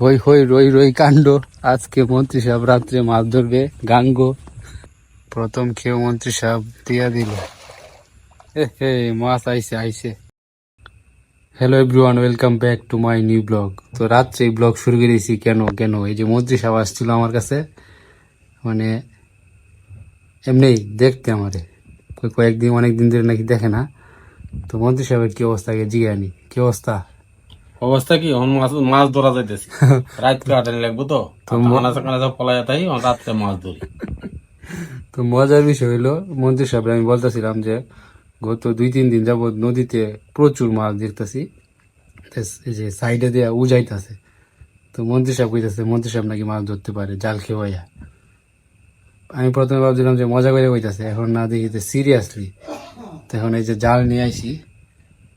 হই হই, রই রই কাণ্ড। আজকে মন্ত্রী সাহেব রাত্রে মাছ ধরবে, গাঙ্গ। প্রথম খেয়ে মন্ত্রী সাহেব দিয়া দিল। মাছ আইসে আইসে hello everyone welcome back to my new blog তো রাত্রে ব্লগ শুরু করেছি, কেন কেন? এই যে মন্ত্রী সাহেব আসছিল আমার কাছে মানে এমনি দেখতে আমারে। কয়েকদিন অনেক দিন ধরে নাকি দেখে না। তো মন্ত্রী সাহেবের কি অবস্থা? জিজ্ঞানি কি অবস্থা? অবস্থা কি? মাছ মাছ ধরা যাইতেছে। রাত কাটানি লাগবো তো? কানাসা পলা রাত্রে মাছ ধরি। তো মজার বিষয় হলো মন্ত্রী সাহেব আমি বলতেছিলাম যে গত দুই তিন দিন যাবত নদীতে প্রচুর মাছ দেখতেছি। যে সাইডে দেয়া উজাইতেছে। তো মন্ত্রী সাহেব কইতেছে মন্ত্রী সাহেব নাকি মাছ ধরতে পারে জাল খেয়ে আমি প্রথমে ভাবছিলাম যে মজা করে কইতাছে এখন না দেখি সিরিয়াসলি তো এখন এই যে জাল নিয়ে আইছি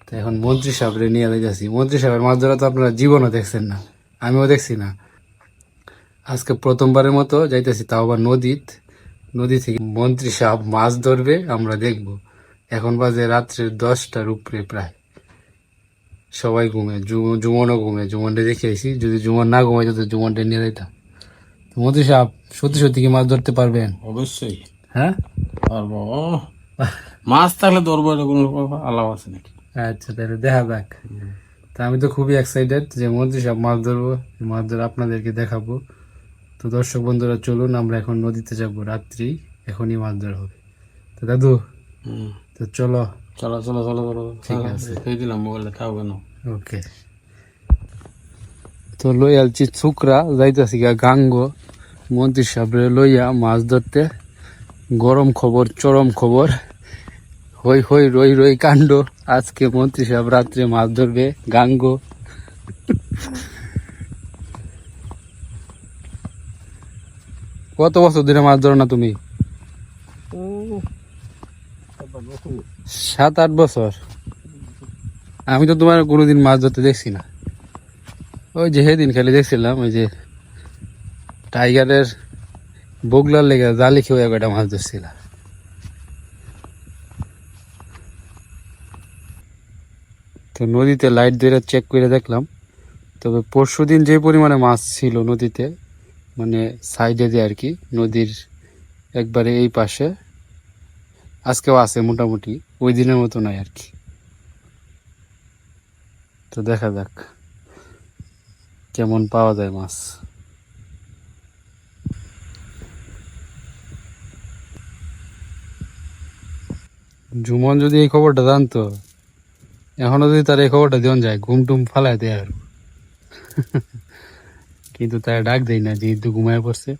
তো এখন মন্ত্রী সাহেবরে নিয়ে যাইতেছি। মন্ত্রী সাহেবের মাছ ধরা তো আপনারা জীবনও দেখছেন না আমিও দেখছি না। আজকে প্রথমবারের মতো যাইতেছি তাও আবার নদীত। নদী থেকে মন্ত্রী সাহেব মাছ ধরবে আমরা দেখব। এখন বাজে রাত্রের দশটার উপরে প্রায়। সবাই ঘুমে জুমনও ঘুমে। জুমনটা দেখে আইসি যদি জুমন না ঘুমাইতো তো জুমনটা নিয়ে যেতাম মন্ত্রী সাহেব সত্যি সত্যি কি মাছ ধরতে পারবেন? অবশ্যই। হ্যাঁ? পারব। মাছ থাকলে ধরবো কোনো আলাপ আছে নাকি? আচ্ছা তাহলে দেখা যাক। তা আমি তো খুবই এক্সাইটেড যে মন্ত্রী সাহেব মাছ ধরবো মাছ ধরে আপনাদেরকে দেখাবো। তো দর্শক বন্ধুরা চলুন আমরা এখন নদীতে যাব রাত্রি এখনই মাছ ধরা হবে। তো দাদু হুম। তো চলো। চলো চলো চলো চলো ঠিক আছে। খেয়ে দিলাম মোবাইলটা খাও কেন? ওকে। তো লই আলছি ছুকরা যাইতাছি গা গাঙ্গ। মন্ত্রী সাহেবরে লইয়া মাছ ধরতে গরম খবর চরম খবর। হই হই রই রই কাণ্ড। আজকে মন্ত্রী সাহেব রাত্রে মাছ ধরবে, গাঙ্গ। কত বছর ধরে মাছ ধরো না তুমি? সাত আট বছর। আমি তো তোমার কোনোদিন মাছ ধরতে দেখছি না। ওই যে সেদিন খালি দেখছিলাম, ওই যে টাইগারের বগলার লেগে জালি খেয়ে কয়টা মাছ ধরছিল। তো নদীতে লাইট দিয়ে চেক করে দেখলাম। তবে পরশু দিন যে পরিমাণে মাছ ছিল নদীতে মানে সাইডে দিয়ে আর কি, নদীর একবারে এই পাশে, আজকেও আছে মোটামুটি, ওই দিনের মতো নয় আর কি। তো দেখা যাক কেমন পাওয়া যায় মাছ। জুমন যদি এই খবরটা জানতো এখনও যদি তার এই খবরটা দেওয়া যায়, ঘুম টুম ফালায় দেয় আর। কিন্তু তার ডাক দেয় না যেহেতু ঘুমায় পড়ছে।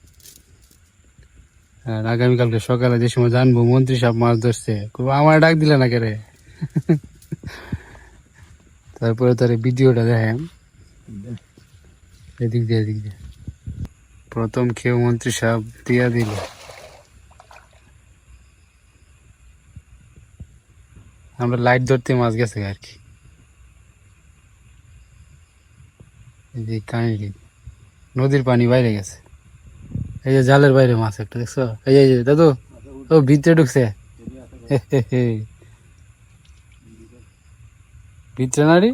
আর আগামীকালকে সকালে যে সময় জানব, মন্ত্রী সাহেব মাছ ধরছে আমার ডাক দিলে না কেরে তারপরে তার ভিডিওটা দেখেন। এদিক দিয়ে এদিক দিয়ে। প্রথম খেয়ে মন্ত্রী সাহেব দিয়া দিল। আমরা লাইট ধরতে মাছ গেছে আর কি এই যে কাহিনী, নদীর পানি বাইরে গেছে। এই যে জালের বাইরে মাছ একটা, দেখছ? এই যে- এই যে, দাদু, ও ভিতরে ঢুকছে। হে হে হে। ভিতরে না রে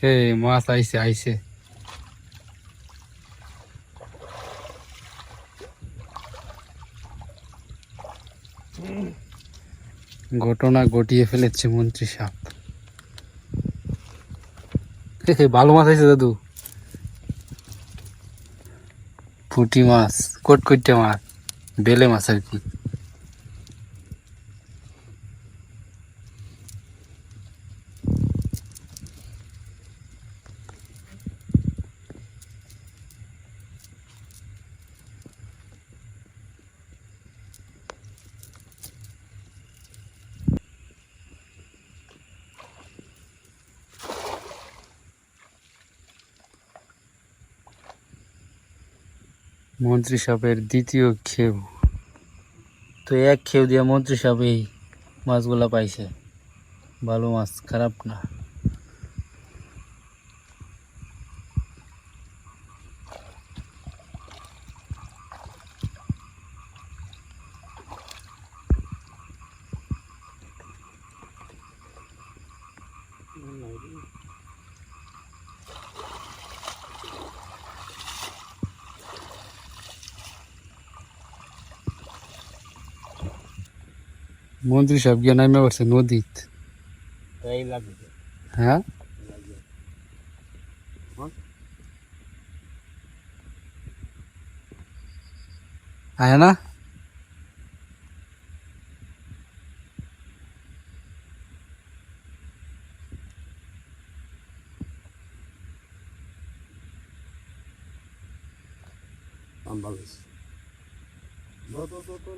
হে মাছ আইছে আইছে। ঘটনা ঘটিয়ে ফেলেছে মন্ত্রী হে হে, ভালো মাছ আইছে দাদু। পুঁটি মাছ কটকটে মাছ বেলে মাছ আর কি। মন্ত্রী সাপের দ্বিতীয় খেউ তো এক খেউ দিয়ে মন্ত্রী সাপ এই মাছগুলা পাইছে। ভালো মাছ, খারাপ না। মন্ত্রী সাহেব গিয়ে নামে পড়ছে নদীত এই লাগবে হ্যাঁ আয় না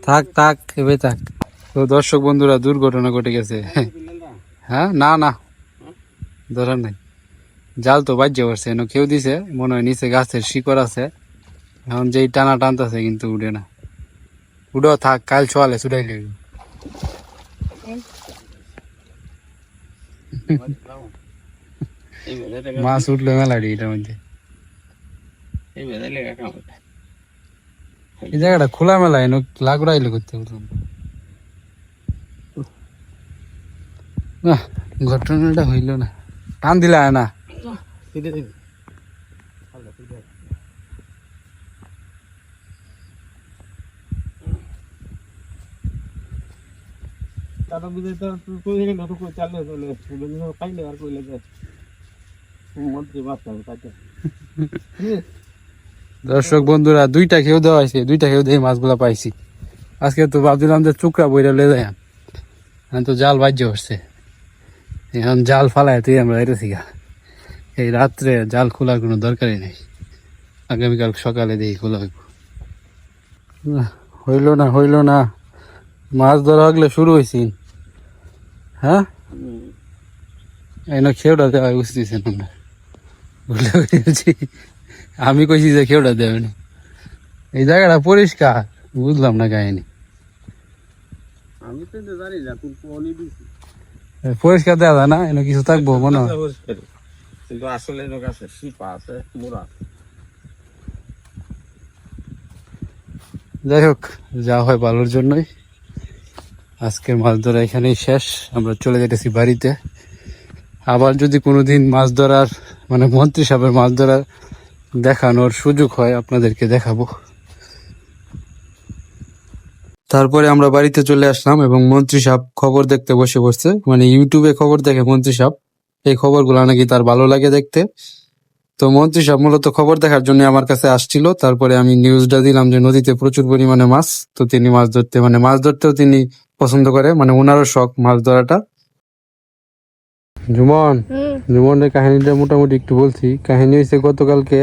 থাক থাক এবার থাক তো দর্শক বন্ধুরা, দুর্ঘটনা ঘটে গেছে। হ্যাঁ না না। ধরার নাই। জাল তো বাজ্য করছে এনে কেউ দিছে, মনে হয় নিচে গাছের শিকড় আছে। এখন যেই টানা টানতেছে কিন্তু উঠে না। উঠো থাক, কাল ছোয়ালে ছুটাই বেদে মাছ উঠল মেলাডি এটার মধ্যে। এই লেগা জায়গাটা খোলা মেলা এনে লাগুড়াইলে করতে না ঘটনাটা হইল না। টান দিলা না। দাদা বুঝে তো তুই এখানে চালে পাইলে আর কইলে যে মন্ত্রী বাচ্চা তাকে দর্শক বন্ধুরা দুইটা খেয়েও দেওয়া হয়েছে দুইটা খেয়েও দিয়ে মাছগুলা পাইছি। আজকে তো ভাবছিলাম যে চুকরা বইরা লে যায় তো জাল বাজ্য হচ্ছে। এখন জাল ফালায় তুই আমরা এটেছি গা এই রাত্রে জাল খোলার কোনো দরকারই নেই। আগামীকাল সকালে দেখি খোলা হইব। না, হইল না হইল না। মাছ ধরা হগলে শুরু হয়েছি হ্যাঁ? এনে খেউটা দেওয়া বুঝতেছেন আমরা গেছি। আমি কইছি যে খেউটা দেবেন এই জায়গাটা পরিষ্কার বুঝলাম না কাহিনী। আমি তো জানি না কোন পরিষ্কার দেওয়া যায় না এনে কিছু থাকব মনে হয়। কিন্তু আসলে আছে শিপা আছে। যাই হোক যা হয় ভালোর জন্যই। আজকের মাছ ধরা এখানেই শেষ আমরা চলে যেতেছি বাড়িতে। আবার যদি কোনোদিন মাছ ধরার মানে মন্ত্রী সাহেবের মাছ ধরার দেখানোর সুযোগ হয় আপনাদেরকে দেখাবো। তারপরে আমরা বাড়িতে চলে আসলাম এবং মন্ত্রী সাহেব খবর দেখতে বসে পড়ছে মানে ইউটিউবে খবর দেখে মন্ত্রী সাহেব। এই খবরগুলো নাকি তার ভালো লাগে দেখতে। তো মন্ত্রী সাহেব মূলত খবর দেখার জন্য আমার কাছে আসছিল। তারপরে আমি নিউজটা দিলাম যে নদীতে প্রচুর পরিমাণে মাছ। তো তিনি মাছ ধরতে মানে মাছ ধরতেও তিনি পছন্দ করে। মানে ওনারও শখ মাছ ধরাটা। জুমন জুমনের কাহিনীটা মোটামুটি একটু বলছি। কাহিনী হয়েছে গতকালকে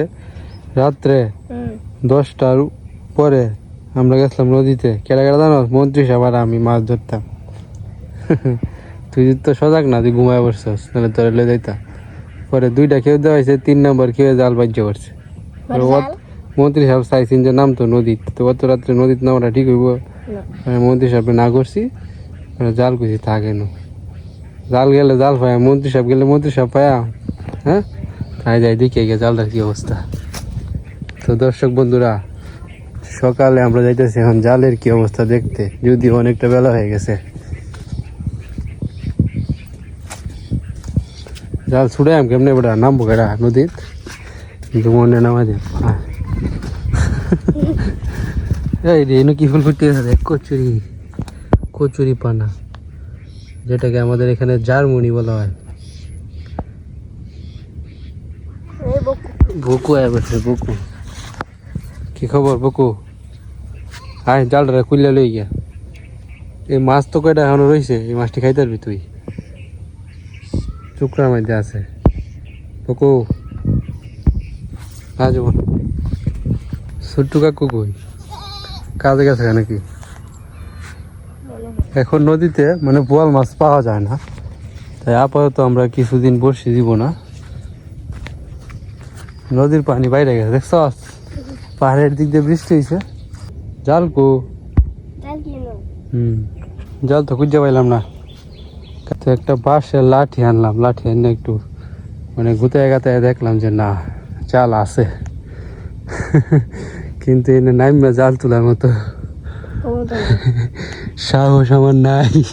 রাত্রে দশটার পরে আমরা গেছিলাম নদীতে। কেডা কেডা জানো? মন্ত্রী সাহেব আমি মাছ ধরতাম। তুই তো সজাগ না তুই ঘুমায় বসছস তাহলে তোর লে যাইতা। পরে দুইটা খেয়ে দেওয়া হয়েছে তিন নম্বর খেয়ে জাল বাজ্য করছে। মানে মন্ত্রী সাহেব চাইছেন যে নাম তো নদীত। তো অত রাত্রে নদীত নামাটা ঠিক হইব? মানে মন্ত্রী সাহেব না করছি মানে জাল কুছি থাকে না জাল গেলে জাল পায় মন্ত্রী সাহেব গেলে মন্ত্রী সাহেব পায়া। হ্যাঁ? তাই যাই দেখে গিয়ে জালটার কি অবস্থা। তো দর্শক বন্ধুরা সকালে আমরা যাইতেছি এখন জালের কি অবস্থা দেখতে? যদি অনেকটা বেলা হয়ে গেছে। জাল ছুড়ে আম কেমনে বেটা নামবো কেডা? নদীত? কিন্তু মনে নামা দে এই রে এনে কি ফুল ফুটতে দেখ কচুরি। কচুরি পানা। যেটাকে আমাদের এখানে জারমুনি বলা হয়। বকু। বুকু আয় বসে বুকু। কি খবর, বুকু? আয় জালটা খুললে লই গিয়া। এই মাছ তো কয়টা এখনও রয়েছে এই মাছটি খাইতে পারবি তুই? চুকরার মধ্যে আছে। বুকু আজ ছোট্টু কাকু কই? কাজে গেছে নাকি? এখন নদীতে মানে বোয়াল মাছ পাওয়া যায় না। তাই আপাতত আমরা কিছুদিন বসে দিব না। নদীর পানি বাইরে গেছে দেখছ পাহাড়ের দিক দিয়ে বৃষ্টি হয়েছে। জাল কো? হুম। জাল তো খুঁজে পাইলাম না। তো একটা বাঁশের লাঠি আনলাম লাঠি এনে একটু মানে গুতায় গাতায় দেখলাম যে না জাল আছে। কিন্তু এনে নাইমা জাল তোলার মতো। সাহস আমার নাই।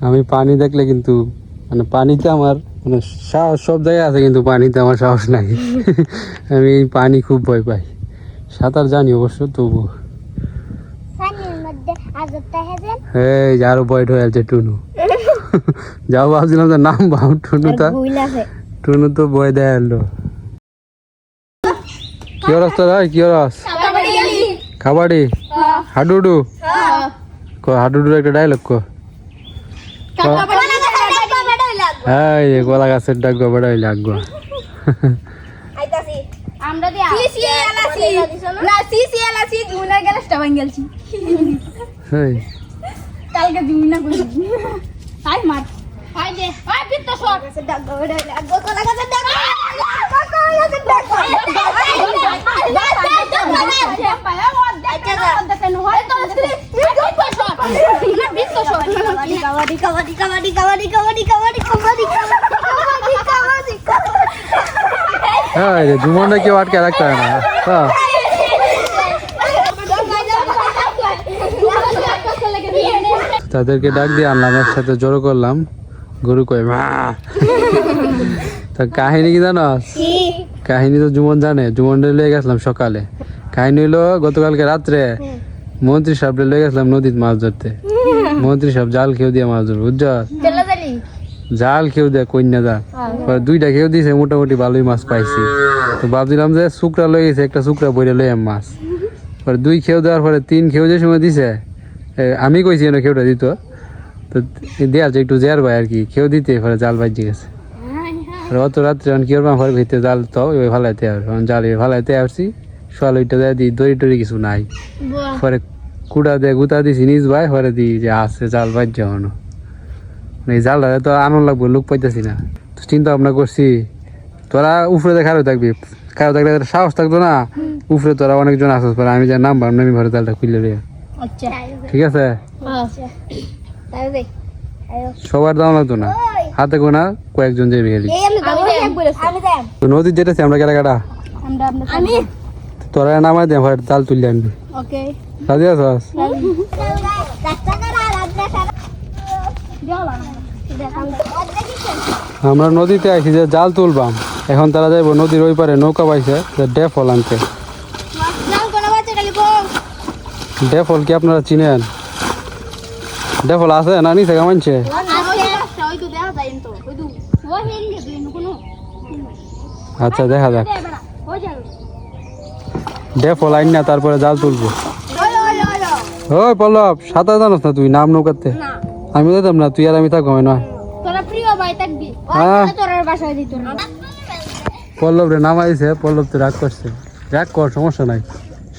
আমি পানি দেখলে কিন্তু মানে পানিতে আমার মানে সাহস সব জায়গায় আছে কিন্তু পানিতে আমার সাহস নাই। আমি পানি খুব ভয় পাই। সাঁতার জানি অবশ্য তবু পানির মধ্যে আজ হাজার এই যে আরও বয়ট হয়ে আছে টুনু। যাও ভাবছিলাম তো নাম ভাব টুনু তা। টুনু তো বয় দেয় এলো কি কি কাবাডি। হাডুডু। ক হাডুডুর একটা ডায়লগ কো। হ্যাঁ এই গলা গাছের ডাক গবাডা হইলে আগুয়া আমরা দিয়া সিসি এলাসি না সিসি এলাসি জুনা গ্যাসটা ভাঙিলছি এই কালকে জুনা কই হাই মার হাই দে হাই বিত্ত শট ডাক গবড়া লাগো কলা গাছের ডাক কাবাডি হ্যাঁ জুমনটা কেউ আটকে রাখতে হয় না। হ্যাঁ। তাদেরকে ডাক দিয়ে আনলাম, একসাথে জড়ো করলাম। গরু কয়, মা। তা কাহিনী কি জানো? কাহিনী তো জুমন জানে। জুমন লয়ে গেছিলাম সকালে। কাহিনী হলো গতকালকে রাত্রে মন্ত্রী সাহেব লয়ে গেছিলাম নদীতে মাছ ধরতে। মন্ত্রী সাহেব জাল খেয়ে দিয়ে মাছ ধরবে বুঝছ? জাল খেয়েও দেয় কন্যা জাল। পরে দুইটা খেয়েও দিয়েছে মোটামুটি ভালোই মাছ পাইছি। তো ভাবছিলাম যে শুকরা লয়ে গেছে একটা শুকরা বইরে লই মাছ। পরে দুই খেয়েও দেওয়ার পরে তিন খেয়েও যে সময় দিছে আমি কইছি না খেউটা দিত। তো দেয়ার যে একটু জেয়ার ভাই আর কি খেয়েও দিতে পরে জাল বাজি গেছে। অত রাত্রে কি করবাম পরে ভিতরে জাল তো ওই ভালাইতে আর জাল ভালাইতে আসছি সোয়াল ওইটা দেয় দিই দড়ি টড়ি কিছু নাই। পরে কুড়া দিয়ে গুতা দিছি নিজ ভাই পরে দিই যে আসছে জাল বাজ্য হনো এই জালটা তো আনন্দ লাগবো লোক পাইতেছি না। তো চিন্তা ভাবনা করছি তোরা উপরে দেখে আরও থাকবি। কারও থাকলে সাহস থাকতো না। উপরে তোরা অনেকজন আসিস পরে আমি যা নাম নামি ঘরে জালটা খুলে রে আচ্ছা। ঠিক আছে? সবার দাম লাগতো না। হাতে গোনা কয়েকজন যাবে খালি। আমি আমি নদীর যেতেছি আমরা কেটা কাটা আমি? তোরা নামাই দে ঘরে জাল তুললে আনবি। ওকে। রাজি আছস আমরা নদীতে আইছি যে জাল তুলবাম। এখন তারা যাইব নদীর ওই পারে নৌকা পাইছে যে ডেফল আনতে। ডেফল কি আপনারা চিনেন? ডেফল আছে না নিচে কামাইছে আচ্ছা দেখা যাক। ডেফল আইন না, তারপরে জাল তুলবো। ওই পল্লব সাঁতার জানোস না তুই? নাম নৌকাতে। আমি যেতাম না তুই আর আমি থাকব না। হ্যাঁ। পল্লব রে নামাইছে পল্লব তো রাগ করছে রাগ কর সমস্যা নাই।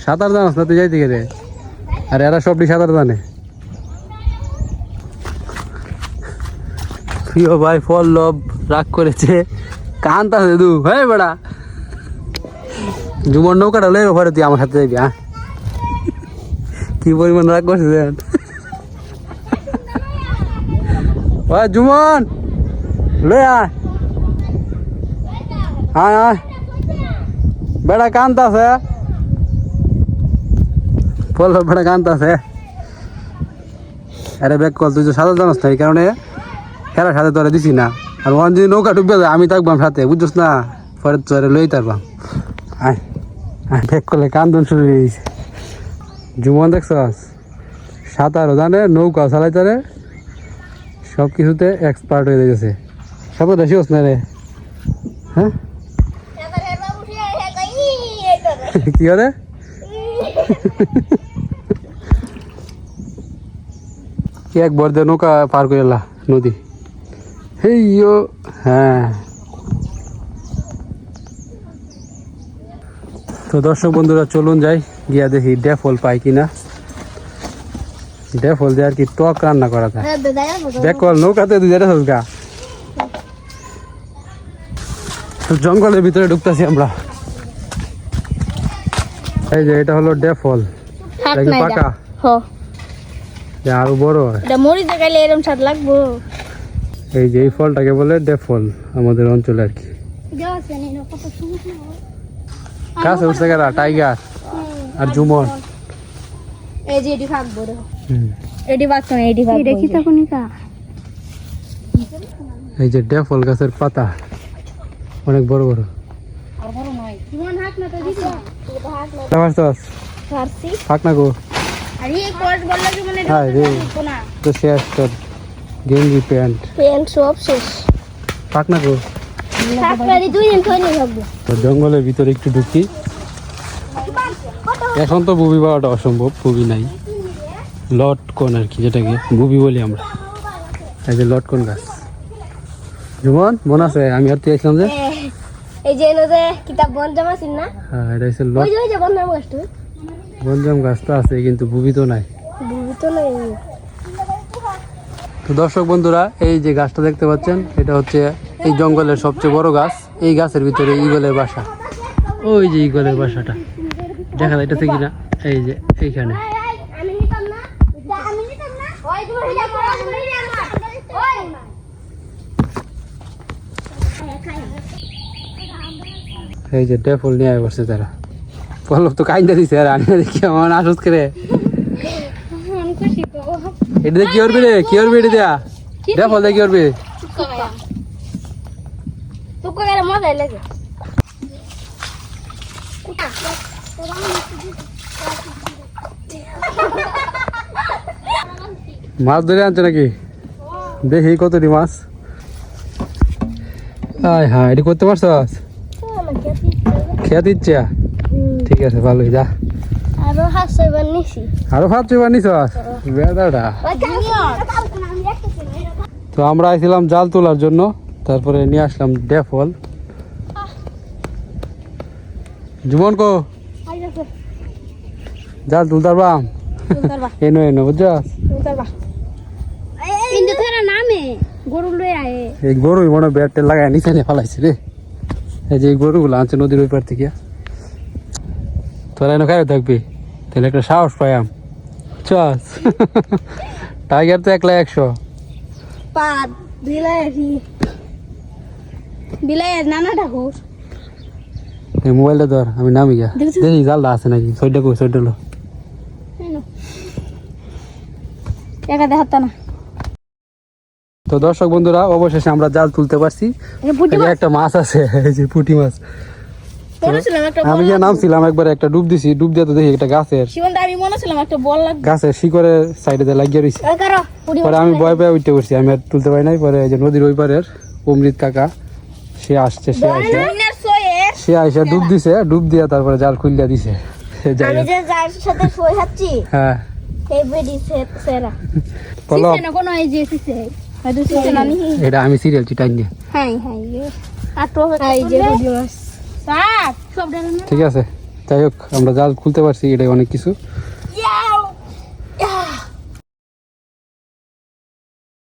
সাঁতার জানোস না তুই যাইতে গেলে? আর এরা সবটি সাঁতার জানে। প্রিয় ভাই পল্লব রাগ করেছে। কান্তা দু। হ্যাঁ বেড়া। জুমন নৌকাটা লইব পরে তুই আমার সাথে যাবি হ্যাঁ? কি পরিমাণ রাগ করছে দেন জুমন, লই আয়। আয় আয়। বেড়া কান্তাছে। বলল বেড়া কান্তাছে। আরে ব্যাক কল, তুই সাদা জানাস না এই কারণে খেলার সাথে তোরা দিছি না। আর ওখান যদি নৌকা ডুববে যায়, আমি থাকবাম সাথে, বুঝছিস না? পরে তোরে লই তারবাম আয় আয় ব্যাক করলে কান্দন শুরু হয়ে গেছে। জুমন দেখছস সাঁতারও জানে? নৌকা চালাইতারে সব কিছুতে এক্সপার্ট হয়ে গেছে। সাঁতারটা শিওস না রে হ্যাঁ কি করে কি এক বর্দে নৌকা পার করে নদী। হেই ইয়ো হ্যাঁ তো দর্শক বন্ধুরা, চলুন যাই। গিয়া দেখি ডেফল পাই কিনা। ডেফল দিয়ে আর কি টক রান্না করা যায়? দেখল নৌকাতে দুই জায়গা গা। তো জঙ্গলের ভিতরে ঢুকতেছি আমরা। এই যে এটা হলো ডেফল। পাকা? আরও বড়। হয় মরিচ দেখাইলে এরকম স্বাদ লাগবো। এই যে এই ফলটাকে বলে ডেফল আমাদের অঞ্চলে আর কি। উঠছে গেলা টাইগার। আর জুমন এই যে এডি ভাগ বড়। হুম। এডি ভাগ তো এডি ভাগ দেখি তো কা? এই যে ডেফল গাছের পাতা অনেক বড় বড়। আর বড় নয়। জুমন হাত না তো দিছ তো হাত না তোমার তো ফারসি হাত না গো। আরে এক কোর্স বললে কি মনে হ্যাঁ রে তো শেষ তো গেঞ্জি প্যান্ট। প্যান্ট সব শেষ। হাত না গো। জঙ্গলের ভিতরে একটু ঢুকি। এখন তো বুবি পাওয়াটা অসম্ভব বুবি নাই। লটকন আর কি যেটাকে বুবি বলি আমরা। এই যে লটকন গাছ। জুমন মন আছে? আমি আর তুই আসলাম যে? এই যে যে কিতাব বনজাম আছিল না? হ্যাঁ এটা হচ্ছে লট ওই যে বনজাম গাছটা। বনজাম গাছ তো আছে কিন্তু বুবি তো নাই। বুবি তো নাই। তো দর্শক বন্ধুরা এই যে গাছটা দেখতে পাচ্ছেন এটা হচ্ছে এই জঙ্গলের সবচেয়ে বড় গাছ। এই গাছের ভিতরে ইগলের বাসা। ওই যে ইগলের বাসাটা। দেখা যাইতেছে কিনা? এই যে এইখানে। আমি আমি এই যে ডেফল নিয়ে বসছে তারা। পল্লব তো কাইন্দা দিছে আর আনিয়া দেখি আমার আসুস করে আমি এটা কি করবি রে? কি করবি এটা দিয়া? ডেফল দিয়ে কি করবি তো কো গেলে মজা লাগে মাছ ধরে আনছে নাকি? দেখি কতটি মাছ। আয় হ্যাঁ এটি করতে পারছ? খেয়ে দিচ্ছে? ঠিক আছে ভালোই যা। আরও হাসছে বানিয়েছি আরও ভাবছি বানিস বেদাটা। তো আমরা আইছিলাম জাল তোলার জন্য তারপরে নিয়ে আসলাম ডেফল। জুমন কো? জাল তুলতার বাম এনো এনো বুঝছ? গরু লয়ে আয়ে এই গরু মনে ব্যাট লাগাই নিচে নিয়ে ফেলাইছি রে। এই যে গরুগুলো আনছে নদীর ওই পার থেকে। তোরা এনে খাই থাকবি তাহলে একটা সাহস পাইয়াম। চস টাইগার তো একলা একশো। পাত বিলাইছি বিলাই নানা ঠাকুর। এই মোবাইলটা ধর আমি নামি গিয়া। দেখি জালটা আছে নাকি? সইটা কই? সইটা লো। একা দেখাত না। তো দর্শক বন্ধুরা অবশেষে আমরা জাল তুলতে পারছি। একটা মাছ আছে এই যে পুঁটি মাছ। আমি গিয়ে নামছিলাম একবার একটা ডুব দিছি ডুব দিয়ে তো দেখি একটা গাছের গাছের শিকড়ের সাইডে লাগিয়ে রয়েছে পুরি আমি ভয় পেয়ে উঠতে পড়ছি আমি আর তুলতে পারি নাই। পরে এই যে নদীর ওই পারের অমৃত কাকা সে আসছে সে সোয়ের সে আইসে ডুব দিছে ডুব দিয়ে তারপরে জাল খুললিয়া দিছে। হ্যাঁ। এটা আমি সিরিয়াল চিটাই নিয়ে ঠিক আছে যাই হোক আমরা জাল খুলতে পারছি এটাই অনেক কিছু।